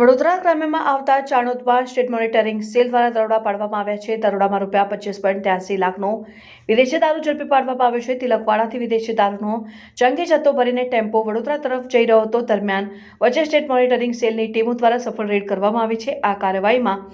વડોદરા ગ્રામ્યમાં આવતા ચાણોદમાં state monitoring cell દ્વારા દરોડા પાડવામાં આવ્યા છે. દરોડામાં રૂપિયા પચીસ પોઈન્ટ ત્યાસી લાખનો વિદેશી દારૂ ઝડપી પાડવામાં આવ્યો છે. તિલકવાડાથી વિદેશી દારૂનો જંગી જથ્થો ભરીને ટેમ્પો વડોદરા તરફ જઈ રહ્યો હતો. દરમિયાન વચ્ચે સ્ટેટ મોનિટરિંગ સેલની ટીમો દ્વારા સફળ રેડ કરવામાં આવી છે. આ કાર્યવાહીમાં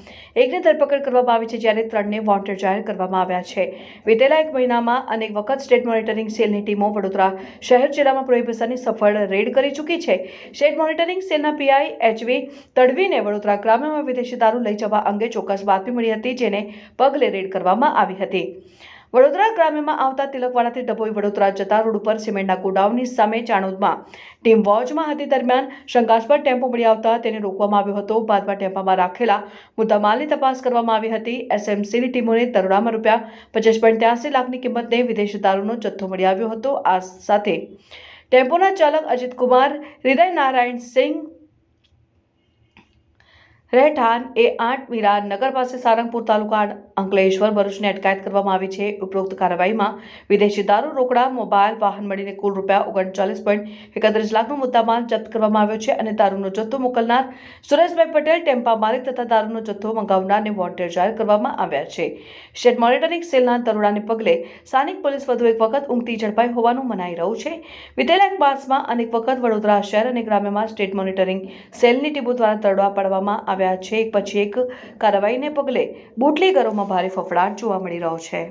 એકની ધરપકડ કરવામાં આવી છે, જ્યારે ત્રણને વોન્ટેડ જાહેર કરવામાં આવ્યા છે. વિતેલા એક મહિનામાં અનેક વખત સ્ટેટ મોનિટરિંગ સેલની ટીમો વડોદરા શહેર જિલ્લામાં પ્રોહિબિશનની સફળ રેડ કરી ચૂકી છે. સ્ટેટ મોનિટરિંગ સેલના પીઆઈ એચવી તડવીને વડોદરા ગ્રામ્યમાં વિદેશી દારૂ લઈ જવા અંગે ચોક્કસ બાતમી મળી હતી, જેને પગલે રેડ કરવામાં આવી હતી. વડોદરા ગ્રામ્યમાં આવતા તિલકવાડાથી ડભોઈ વડોદરા જતા રોડ ઉપર સિમેન્ટના ગોડાઉનની સામે ચાણોદમાં ટીમ વોચમાં હતી દરમિયાન શંકાસ્પદ ટેમ્પો મળી આવતા તેને રોકવામાં આવ્યો હતો. બાદમાં ટેમ્પામાં રાખેલા મુદ્દામાલની તપાસ કરવામાં આવી હતી. એસએમસીની ટીમોને તરોડામાં રૂપિયા પચીસ પોઈન્ટ ત્યાસી લાખની કિંમતને વિદેશી દારૂનો જથ્થો મળી આવ્યો હતો. આ સાથે ટેમ્પોના ચાલક અજીત કુમાર હૃદય નારાયણ સિંહ રહેઠાણ એ આઠ મીરા નગર પાસે સારંગપુર તાલુકા અંકલેશ્વર ભરૂચને અટકાયત કરવામાં આવી છે. ઉપરોક્ત કાર્યવાહીમાં વિદેશી દારૂ, રોકડા, મોબાઈલ, વાહન મળીને કુલ રૂપિયા ઓગણચાલીસ પોઈન્ટ એકત્રીસ લાખનો મુદ્દામાલ જપ્ત કરવામાં આવ્યો છે અને દારૂનો જથ્થો મોકલનાર સુરેશભાઈ પટેલ ટેમ્પા માલિક તથા દારૂનો જથ્થો મંગાવનારને વોન્ટેડ જાહેર કરવામાં આવ્યા છે. સ્ટેટ મોનિટરિંગ સેલના દરોડાને પગલે સ્થાનિક પોલીસ વધુ એક વખત ઊંઘતી ઝડપાઈ હોવાનું મનાઈ રહ્યું છે. વિતેલા એક માસમાં અનેક વખત વડોદરા શહેર અને ગ્રામ્યમાં સ્ટેટ મોનિટરિંગ સેલની ટીમો દ્વારા દરોડા પાડવામાં આવ્યા છે. એક પછી એક કાર્યવાહીને પગલે બુટલેગરોમાં ભારે ફફડાટ જોવા મળી રહ્યો છે.